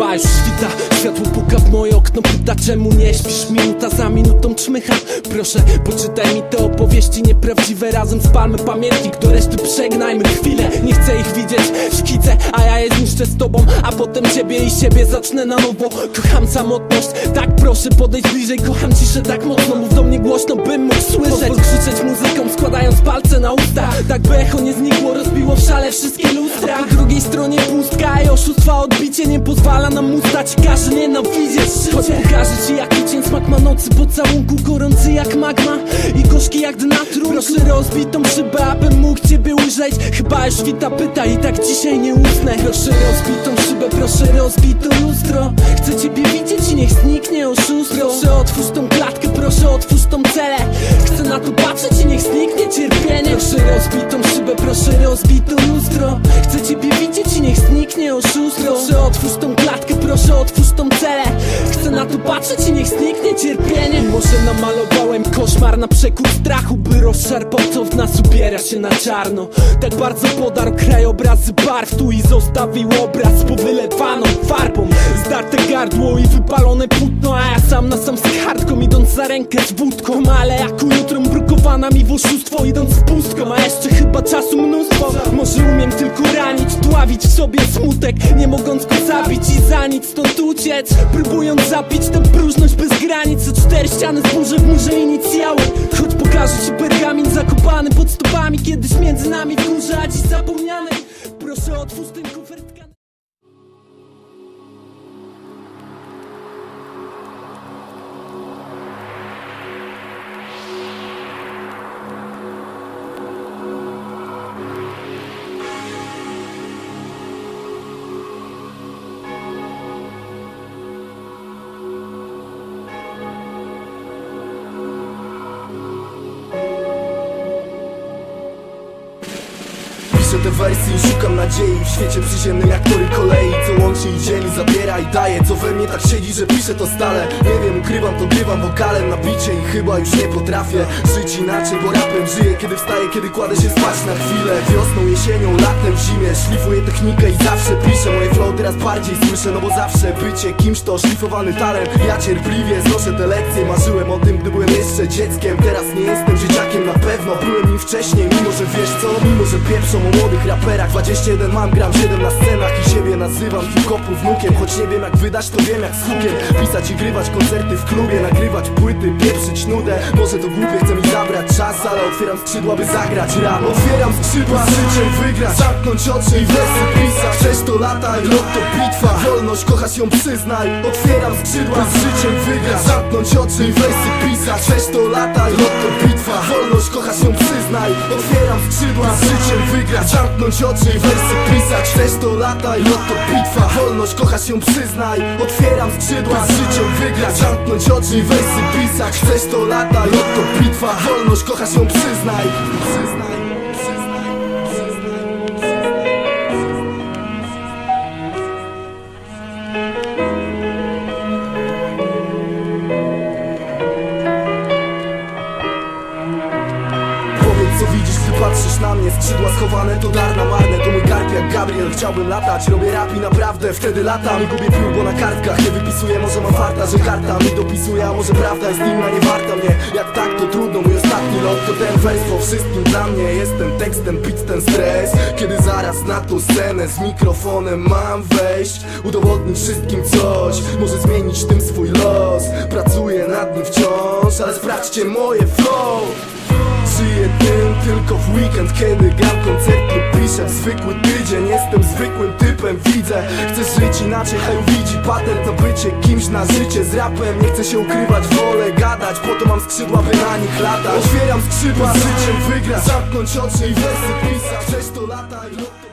głośno pyta czemu nie śpisz? Minuta za minutą czmycha. Proszę poczytaj mi te opowieści nieprawdziwe Razem spalmy pamiętnik, do reszty przegnajmy chwilę. Nie chcę ich widzieć w szkice, a ja je zniszczę z tobą A potem ciebie i siebie zacznę na nowo. Kocham samotność, tak proszę podejść bliżej Kocham ciszę tak mocno, mów do mnie głośno bym mógł słyszeć. Pozwól krzyczeć muzyką, składając palce na usta. Tak by echo nie znikło, rozbiło w szale wszystkie lustra. A po drugiej stronie pustka i oszustwa odbicie Nie pozwala nam ustać, każe nienawidzieć życie Choć pokażę ci jaki smak ma nocy Pocałunku gorący jak magma i gorzki jak dna trunku Proszę rozbitą szybę, abym mógł ciebie ujrzeć. Chyba już wita pyta i tak dzisiaj nie usnę. Proszę rozbitą szybę, proszę rozbite lustro. Chcę ciebie widzieć i niech zniknie oszustwo. Proszę otwórz tą klatkę, proszę otwórz tą celę. Chcę na to patrzeć i niech zniknie cierpienie. Proszę rozbitą szybę, proszę rozbite lustro. Chcę ciebie widzieć i niech zniknie oszustwo. Proszę otwórz tą klatkę, proszę otwórz tą celę na to patrzeć i niech zniknie cierpienie. Może namalowałem koszmar na przekór strachu By rozszarpał co w nas ubiera się na czarno. Tak bardzo podarł krajobrazy barw Tu i zostawił obraz powylewaną farbą Zdarte gardło i wypalone płótno A ja sam na sam z kartką idąc za rękę z wódką. Ale jak jutro brukowana mi w oszustwo idąc z pustką A jeszcze chyba czasu mnóstwo. Może umiem tylko ranić, dławić w sobie smutek Nie mogąc go zabić i za nic stąd uciec. Próbując zapić tę próżność bez granic. Co cztery ściany zburzę w murze inicjały. Choć pokażę ci pergamin zakopany pod stopami. Kiedyś między nami w górze, a dziś zapomniany. Proszę otwórz ten kufert Piszę te wersje i szukam nadziei W świecie przyziemnym jak tory kolei. Co łączy i dzieli, zabiera i daje. Co we mnie tak siedzi, że piszę to stale. Nie wiem, ukrywam to, grywam wokalem na bicie I chyba już nie potrafię żyć inaczej Bo rapem żyję, kiedy wstaję, kiedy kładę się spać na chwilę. Wiosną, jesienią, latem, w zimie. Szlifuję technikę i zawsze piszę Moje flow teraz bardziej słyszę No bo zawsze bycie kimś to szlifowany talent. Ja cierpliwie znoszę te lekcje Marzyłem o tym, gdy byłem jeszcze dzieckiem. Teraz nie jestem dzieciakiem na pewno. Byłem nim wcześniej, mimo że wiesz co Mimo że pieprzą o młodych raperach 21 mam, gram 7 na scenach I nazywam hip-hopu wnukiem Choć nie wiem jak wydać, to wiem jak z hukiem. Pisać i grywać koncerty w klubie Nagrywać płyty, pieprzyć nudę. Może to głupie, chce mi zabrać czas Ale otwieram skrzydła, by zagrać rap. Otwieram skrzydła, z życiem wygrać Zamknąć oczy i wersy pisać. Sześć to lata i rok to bitwa. Wolność, kochasz ją, przyznaj. Otwieram skrzydła, z życiem wygrać Zamknąć oczy i wersy pisać. Sześć to lata i rok to bitwa. Wolność, kochasz ją, przyznaj. Otwieram skrzydła, z życiem wygrać Zamknąć oczy wersy pisać Sześć to lata i rok to bitwa Wolność, kochasz ją, przyznaj. Otwieram skrzydła, z życiem wygrać Zamknąć oczy wersy pisać Sześć to lata i rok to bitwa Wolność, kochasz ją, Przyznaj, przyznaj, patrzysz na mnie Skrzydła schowane to dar na marne. To mój karp jak Gabriel Chciałbym latać, robię rap i naprawdę Wtedy latam. I gubię piór, bo na kartkach Nie wypisuję, może mam farta, że karta mi dopisuje A może prawda jest inna, nie warta mnie. Jak tak to trudno, mój ostatni lot To ten wers po wszystkim dla mnie Jest ten tekst, ten stres. Kiedy zaraz na tą scenę z mikrofonem mam wejść Udowodnić wszystkim coś. Może zmienić tym swój los. Pracuję nad nim wciąż Ale sprawdźcie moje flow tylko w weekend, kiedy gram koncert lub piszę. Zwykły tydzień Jestem zwykłym typem, widzę. Chcę żyć inaczej, haju widzi patent na bycie kimś na życie. Z rapem Nie chcę się ukrywać, wolę gadać Po to mam skrzydła, by na nich latać. Otwieram skrzydła, życiem wygrać Zamknąć oczy i wersy pisać. Sześć to lata i lot to